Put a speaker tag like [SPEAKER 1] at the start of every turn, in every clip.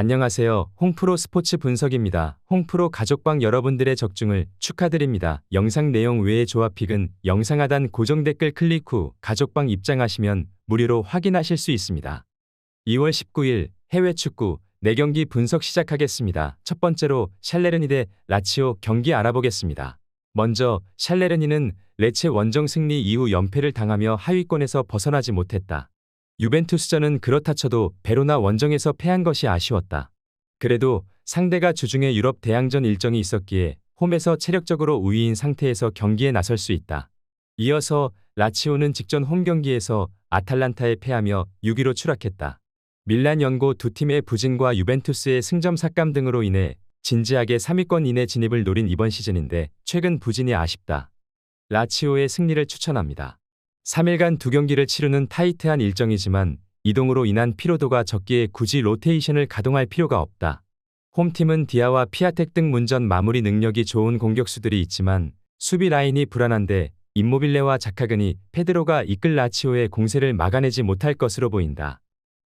[SPEAKER 1] 안녕하세요. 홍프로 스포츠 분석입니다. 홍프로 가족방 여러분들의 적중을 축하드립니다. 영상 내용 외의 조합픽은 영상 하단 고정 댓글 클릭 후 가족방 입장하시면 무료로 확인하실 수 있습니다. 2월 19일 해외 축구 4경기 분석 시작하겠습니다. 첫 번째로 샬레르니 대 라치오 경기 알아보겠습니다. 먼저 샬레르니는 레체 원정 승리 이후 연패를 당하며 하위권에서 벗어나지 못했다. 유벤투스전은 그렇다 쳐도 베로나 원정에서 패한 것이 아쉬웠다. 그래도 상대가 주중에 유럽 대항전 일정이 있었기에 홈에서 체력적으로 우위인 상태에서 경기에 나설 수 있다. 이어서 라치오는 직전 홈 경기에서 아탈란타에 패하며 6위로 추락했다. 밀란 연고 두 팀의 부진과 유벤투스의 승점 삭감 등으로 인해 진지하게 3위권 이내 진입을 노린 이번 시즌인데 최근 부진이 아쉽다. 라치오의 승리를 추천합니다. 3일간 두 경기를 치르는 타이트한 일정이지만 이동으로 인한 피로도가 적기에 굳이 로테이션을 가동할 필요가 없다. 홈팀은 디아와 피아텍 등 문전 마무리 능력이 좋은 공격수들이 있지만 수비 라인이 불안한데 임모빌레와 자카근이 페드로가 이끌 라치오의 공세를 막아내지 못할 것으로 보인다.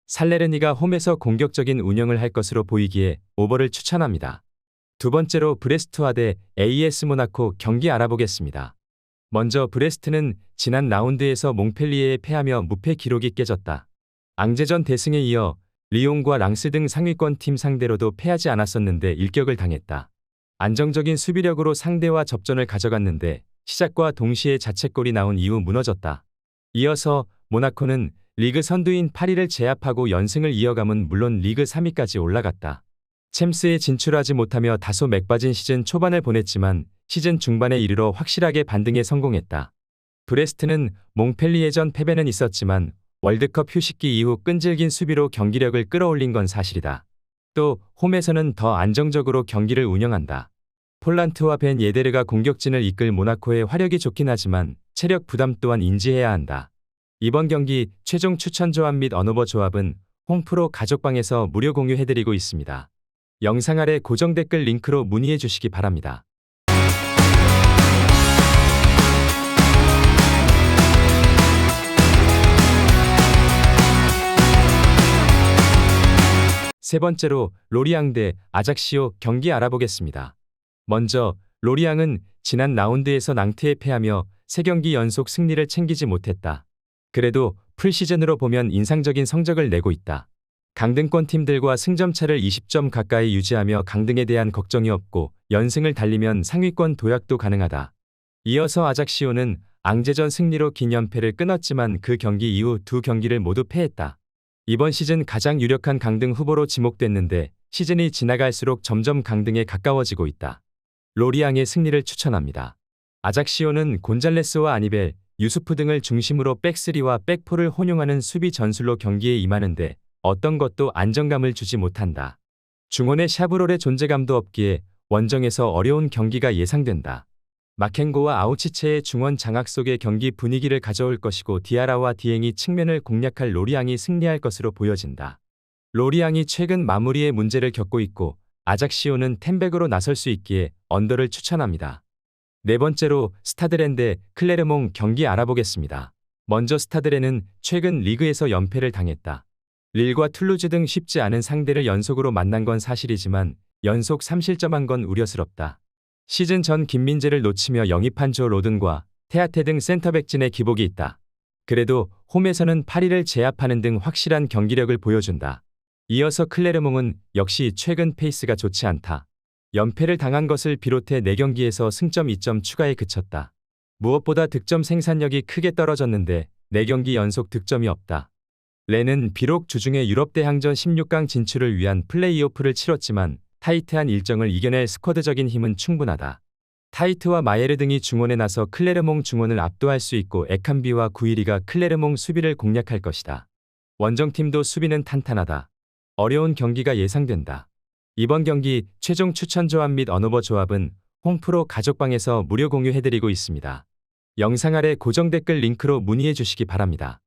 [SPEAKER 1] 살레르니가 홈에서 공격적인 운영을 할 것으로 보이기에 오버를 추천합니다. 두 번째로 브레스트와 대 AS 모나코 경기 알아보겠습니다. 먼저 브레스트는 지난 라운드에서 몽펠리에에 패하며 무패 기록이 깨졌다. 앙제전 대승에 이어 리옹과 랑스 등 상위권 팀 상대로도 패하지 않았었는데 일격을 당했다. 안정적인 수비력으로 상대와 접전을 가져갔는데 시작과 동시에 자책골이 나온 이후 무너졌다. 이어서 모나코는 리그 선두인 파리를 제압하고 연승을 이어감은 물론 리그 3위까지 올라갔다. 챔스에 진출하지 못하며 다소 맥빠진 시즌 초반을 보냈지만 시즌 중반에 이르러 확실하게 반등에 성공했다. 브레스트는 몽펠리에전 패배는 있었지만 월드컵 휴식기 이후 끈질긴 수비로 경기력을 끌어올린 건 사실이다. 또 홈에서는 더 안정적으로 경기를 운영한다. 폴란트와 벤 예데르가 공격진을 이끌 모나코의 화력이 좋긴 하지만 체력 부담 또한 인지해야 한다. 이번 경기 최종 추천 조합 및 언어버 조합은 홈프로 가족방에서 무료 공유해드리고 있습니다. 영상 아래 고정 댓글 링크로 문의해 주시기 바랍니다. 세 번째로 로리앙 대 아작시오 경기 알아보겠습니다. 먼저 로리앙은 지난 라운드에서 낭트에 패하며 3경기 연속 승리를 챙기지 못했다. 그래도 풀시즌으로 보면 인상적인 성적을 내고 있다. 강등권 팀들과 승점차를 20점 가까이 유지하며 강등에 대한 걱정이 없고 연승을 달리면 상위권 도약도 가능하다. 이어서 아작시오는 앙제전 승리로 긴 연패를 끊었지만 그 경기 이후 두 경기를 모두 패했다. 이번 시즌 가장 유력한 강등 후보로 지목됐는데 시즌이 지나갈수록 점점 강등에 가까워지고 있다. 로리앙의 승리를 추천합니다. 아작시오는 곤잘레스와 아니벨, 유수프 등을 중심으로 백스리와 백포를 혼용하는 수비 전술로 경기에 임하는데 어떤 것도 안정감을 주지 못한다. 중원의 샤브롤의 존재감도 없기에 원정에서 어려운 경기가 예상된다. 마켄고와 아우치체의 중원 장악 속의 경기 분위기를 가져올 것이고 디아라와 디행이 측면을 공략할 로리앙이 승리할 것으로 보여진다. 로리앙이 최근 마무리에 문제를 겪고 있고 아작시오는 템백으로 나설 수 있기에 언더를 추천합니다. 네 번째로 스타드랜드 클레르몽 경기 알아보겠습니다. 먼저 스타드레는 최근 리그에서 연패를 당했다. 릴과 툴루즈 등 쉽지 않은 상대를 연속으로 만난 건 사실이지만 연속 3실점한 건 우려스럽다. 시즌 전 김민재를 놓치며 영입한 조 로든과 테아테 등 센터백진의 기복이 있다. 그래도 홈에서는 파리를 제압하는 등 확실한 경기력을 보여준다. 이어서 클레르몽은 역시 최근 페이스가 좋지 않다. 연패를 당한 것을 비롯해 4경기에서 승점 2점 추가에 그쳤다. 무엇보다 득점 생산력이 크게 떨어졌는데 4경기 연속 득점이 없다. 레는 비록 주중에 유럽 대항전 16강 진출을 위한 플레이오프를 치렀지만 타이트한 일정을 이겨낼 스쿼드적인 힘은 충분하다. 타이트와 마예르 등이 중원에 나서 클레르몽 중원을 압도할 수 있고 에칸비와 구이리가 클레르몽 수비를 공략할 것이다. 원정팀도 수비는 탄탄하다. 어려운 경기가 예상된다. 이번 경기 최종 추천 조합 및 언어버 조합은 홈프로 가족방에서 무료 공유해드리고 있습니다. 영상 아래 고정 댓글 링크로 문의해 주시기 바랍니다.